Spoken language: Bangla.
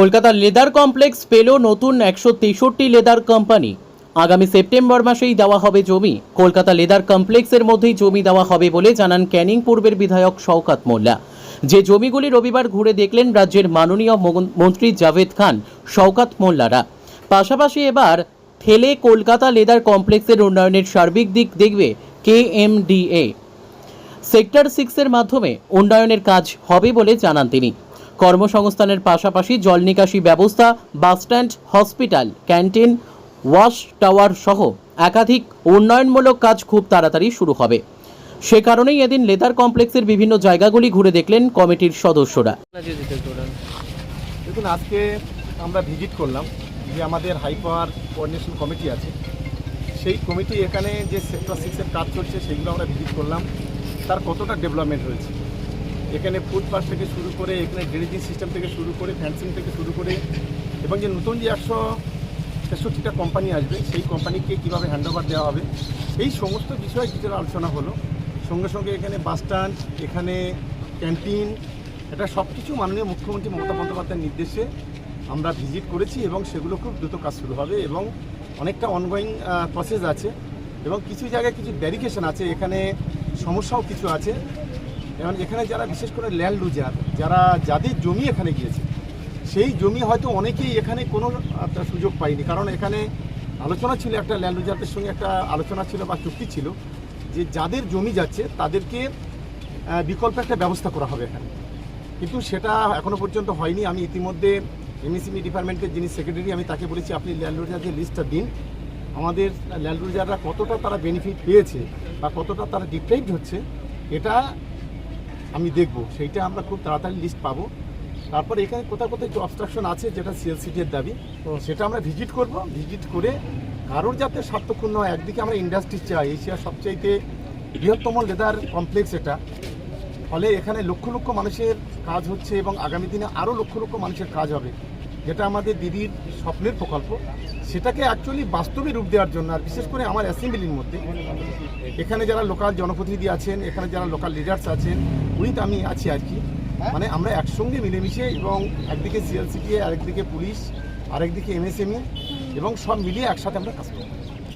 কলকাতার লেদার কমপ্লেক্স পেল নতুন একশো তেষট্টি লেদার কোম্পানি। আগামী সেপ্টেম্বর মাসেই দেওয়া হবে জমি। কলকাতা লেদার কমপ্লেক্সের মধ্যেই জমি দেওয়া হবে বলে জানান ক্যানিং পূর্বের বিধায়ক শওকাত মোল্লা। যে জমিগুলি রবিবার ঘুরে দেখলেন রাজ্যের মাননীয় মন্ত্রী জাভেদ খান, শওকাত মোল্লারা। পাশাপাশি এবার থেলে কলকাতা লেদার কমপ্লেক্সের উন্নয়নের সার্বিক দিক দেখবে কেএমডিএ। সেক্টর সিক্সের মাধ্যমে উন্নয়নের কাজ হবে বলে জানান তিনি। কর্মসংস্থানের পাশাপাশি জল নিকাশি ব্যবস্থা bus stand hospital, canteen, wash tower সহ একাধিক উন্নয়নমূলক কাজ খুব তাড়াতাড়ি শুরু হবে। সে কারণেই এদিন লেদার কমপ্লেক্সের বিভিন্ন জায়গাগুলি ঘুরে দেখলেন কমিটির সদস্যরা। দেখুন, আজকে আমরা ভিজিট করলাম, যে আমাদের হাইপার কোঅর্ডিনেশন কমিটি আছে। সেই কমিটি এখানে যে সেক্টর সিক্সের কাজ চলছে, সেগুলো আমরা ভিজিট করলাম। তার কতটা ডেভেলপমেন্ট হয়েছে? এখানে ফুটপাথ থেকে শুরু করে, এখানে ড্রেনেজিং সিস্টেম থেকে শুরু করে ফ্যান্সিং থেকে শুরু করে, এবং যে নতুন যে একশো তেষট্টিটা কোম্পানি আসবে, সেই কোম্পানিকে কীভাবে হ্যান্ডওভার দেওয়া হবে, এই সমস্ত বিষয়ে কিছুটা আলোচনা হলো। সঙ্গে সঙ্গে এখানে বাস স্ট্যান্ড এখানে ক্যান্টিন এটা সব কিছু মাননীয় মুখ্যমন্ত্রী মমতা বন্দ্যোপাধ্যায়ের নির্দেশে আমরা ভিজিট করেছি এবং সেগুলো খুব দ্রুত কাজ শুরু হবে এবং অনেকটা অনগোয়িং প্রসেস আছে এবং কিছু জায়গায় কিছু ব্যারিকেশন আছে, এখানে সমস্যাও কিছু আছে। এবং এখানে যারা বিশেষ করে ল্যান্ড লুজার, যারা যাদের জমি এখানে গিয়েছে, সেই জমি হয়তো অনেকেই এখানে কোনো সুযোগ পায়নি। কারণ এখানে আলোচনা ছিল একটা ল্যান্ড লুজারদের সঙ্গে একটা আলোচনা ছিল বা চুক্তি ছিল যে যাদের জমি যাচ্ছে তাদেরকে বিকল্প একটা ব্যবস্থা করা হবে এখানে। কিন্তু সেটা এখনও পর্যন্ত হয়নি। আমি ইতিমধ্যে এমএসএমই ডিপার্টমেন্টের যিনি সেক্রেটারি, আমি তাকে বলেছি, আপনি ল্যান্ড ল্যান্ডলুজারদের লিস্টটা দিন। আমাদের ল্যান্ড ল্যান্ডলুজাররা কতটা তারা বেনিফিট পেয়েছে বা কতটা তারা ডিপ্রাইভড হচ্ছে, এটা আমি দেখব। সেইটা আমরা খুব তাড়াতাড়ি লিস্ট পাবো। তারপর এখানে কোথাও কোথাও একটু অবস্ট্রাকশন আছে যেটা সিএলসিটির দাবি সেটা আমরা ভিজিট করব। ভিজিট করে কারোর যাতে স্বার্থপূর্ণ হয় একদিকে আমরা ইন্ডাস্ট্রি চাই এশিয়ার সবচাইতে বৃহত্তম লেদার কমপ্লেক্স এটা। ফলে এখানে লক্ষ লক্ষ মানুষের কাজ হচ্ছে এবং আগামী দিনে আরও লক্ষ লক্ষ মানুষের কাজ হবে যেটা আমাদের দিদির স্বপ্নের প্রকল্প। সেটাকে অ্যাকচুয়ালি বাস্তবে রূপ দেওয়ার জন্য, আর বিশেষ করে আমার অ্যাসেম্বলির মধ্যে, এখানে যারা লোকাল জনপ্রতিনিধি আছেন, এখানে যারা লোকাল লিডার্স আছেন উইথ আমি আছি আর কি। মানে আমরা একসঙ্গে মিলেমিশে এবং একদিকে সিএলসিটি আরেকদিকে পুলিশ, আরেকদিকে এমএসএমই এবং সব মিলিয়ে একসাথে আমরা কাজ করব।